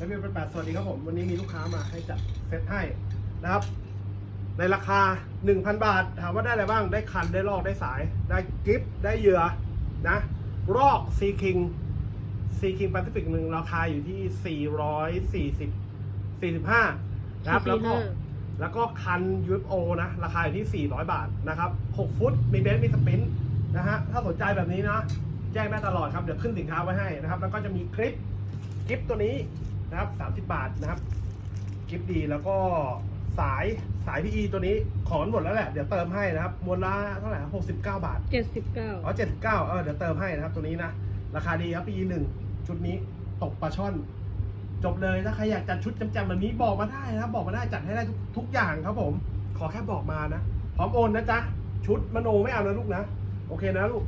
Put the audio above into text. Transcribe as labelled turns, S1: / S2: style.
S1: แล้วพี่เป็นแปดสวัสดีครับผม วันนี้มีลูกค้ามาให้จัดเซตให้นะครับ ในราคา 1,000 บาท ถามว่าได้อะไรบ้าง ได้คัน ได้ลอก ได้สาย ได้กิฟต์ได้เหยื่อนะรอกซีคิงซีคิงแปซิฟิกหนึ่งราคาอยู่ที่ 440 45 นะครับ แล้วก็แล้วก็คัน UFO นะ ราคาอยู่ที่ 400 บาทนะครับ 6 ฟุต มีเบนซ์มีสปรินต์นะฮะ ถ้าสนใจแบบนี้นะ แจ้งได้ตลอดครับ เดี๋ยวขึ้นสินค้าไว้ให้นะครับ แล้วก็จะมีคลิป คลิปตัวนี้ นะครับ30 บาทนะครับคลิปดีแล้วก็สายสาย PE ตัวนี้ขอนหมดแล้วแหละ เดี๋ยวเติมให้นะครับมวลละเท่าไหร่69บาท
S2: เจ็ดสิบเก้า
S1: อ๋อเจ็ดเก้าเออเดี๋ยวเติมให้นะครับตัวนี้นะ ราคาดีครับปีหนึ่งชุดนี้ตกปลาช่อน จบเลยถ้าใครอยากจัดชุดจำๆแบบนี้บอกมาได้นะครับบอกมาได้จัดให้ได้ทุกทุกอย่างครับผม ขอแค่บอกมานะ พร้อมโอนนะจ๊ะชุดมโนไม่เอานะลูกนะ โอเคนะลูก